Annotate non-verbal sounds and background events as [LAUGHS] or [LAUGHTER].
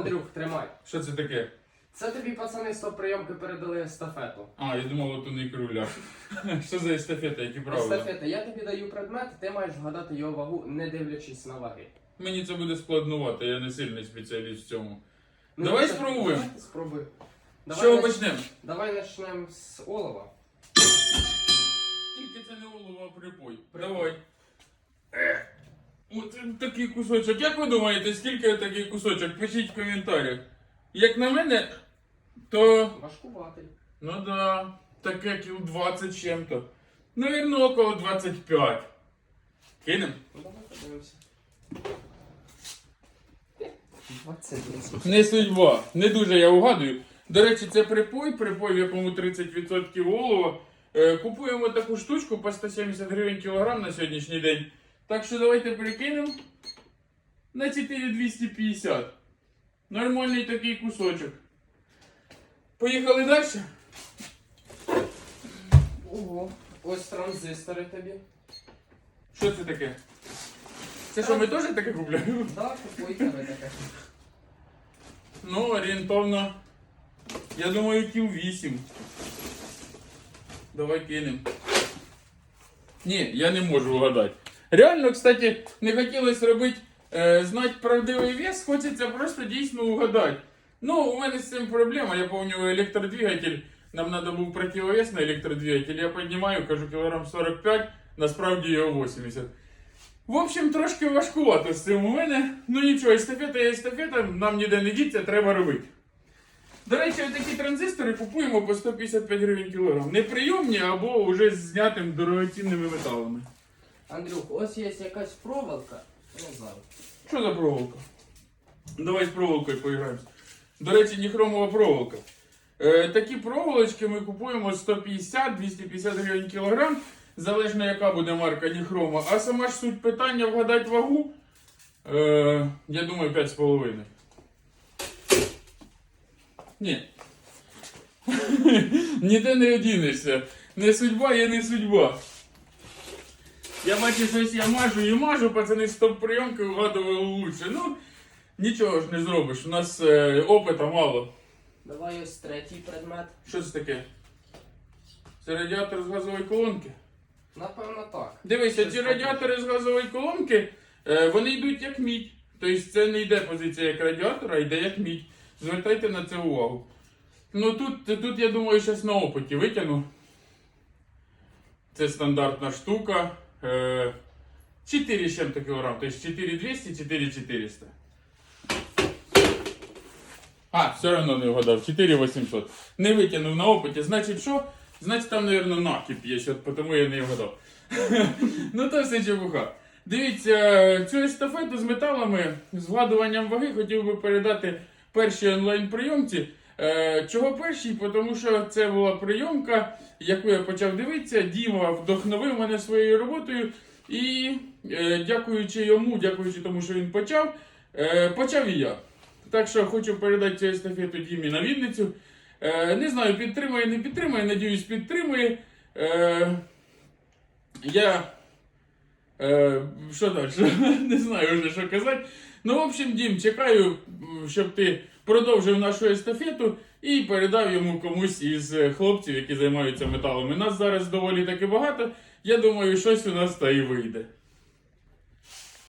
Андрюх, тримай. Що це таке? Це тобі пацани з топ-прийомки передали естафету. А, я думав, от не круля. [LAUGHS] Що за естафета, які правила? Естафета, я тобі даю предмет, ти маєш вгадати його вагу, не дивлячись на ваги. Мені це буде складнувати, я не сильний спеціаліст в цьому. Ну, Давай це- спробуємо. Спробуй. З чого нач- почнемо? Давай почнемо з олова. Такий кусочок. Як ви думаєте, скільки такий кусочок? Пишіть в коментарях. Як на мене, то. Важкуватий. Ну да, таке кіл 20 чим-то. Навірно, около 25. Кинем? Ну давай подивимося. 20 Не судьба. Не дуже я угадую. До речі, це припой, припой, в якому 30% олова. Е, купуємо таку штучку по 170 гривень кілограм на сьогоднішній день. Так що давайте прикинемо на 4250. Нормальний такий кусочок. Поїхали далі? Ого. Ось транзистори тобі. Що це таке? Це що, ми теж таке купляємо? Так, купуй тебе таке. Ну, орієнтовно. Я думаю, кіл 8. Давай кинем. Ні, я не можу вгадати. Реально, кстати, не хотілося робити, е, знати правдивий вес, хочеться просто дійсно угадати. Ну, у мене з цим проблема. Я пам'ятаю електродвигатель. Нам треба був противовес на електродвигатель. Я піднімаю, кажу, кілограм 45, насправді його 80. В общем, трошки важкувато з цим у мене. Ну нічого, естафета є естафета, нам ніде не діться, треба робити. До речі, такі транзистори купуємо по 155 гривень кілограм. Неприйомні або вже з знятим дорогоцінними металами. Андрюх, ось є якась проволока. Не знаю. Що за проволока? Давай з проволокою поіграємося. До речі, ніхромова проволока. Е, такі проволочки ми купуємо 150-250 гривень кілограм, залежно яка буде марка ніхрома. А сама ж суть питання вгадати вагу. Е, я думаю, 5,5. Ні. [LAUGHS] Ніде не одінешся. Не судьба, є не судьба. Я бачу, щось я мажу і мажу, пацани з топ-прийомки вгадували лучше. Ну, нічого ж не зробиш. У нас е, опита мало. Давай ось третій предмет. Що це таке? Це радіатор з газової колонки. Напевно так. Дивися, Щось ці радіатори з газової колонки, е, вони йдуть як мідь. Тобто це не йде позиція як радіатора, а йде як мідь. Звертайте на це увагу. Ну тут, тут я думаю, зараз на опиті витягну. Це стандартна штука. Е, 4 з чим-то кілограм, тобто 4200, 4400. А, все одно не вгадав. 4800. Не витягнув на опиті. Значить що? Значить там, мабуть, накіп є, тому я не вгадав. [LAUGHS] ну то все чепуха. Дивіться, цю естафету з металами, з вгадуванням ваги хотів би передати першій онлайн-прийомці. Е, чого першій? Тому що це була прийомка, яку я почав дивитися. Діма вдохновив мене своєю роботою. І е, дякуючи йому, дякуючи тому, що він почав, е, почав і я. Так що хочу передати цю естафету Дімі на Вінницю. Не знаю, підтримує, не підтримує, надіюсь, підтримує. Я. Що далі? [LAUGHS] не знаю вже, що казати. Ну, в общем, Дім, чекаю, щоб ти продовжив нашу естафету і передав йому комусь із е, хлопців, які займаються металами. Нас зараз доволі таки багато. Я думаю, щось у нас та і вийде.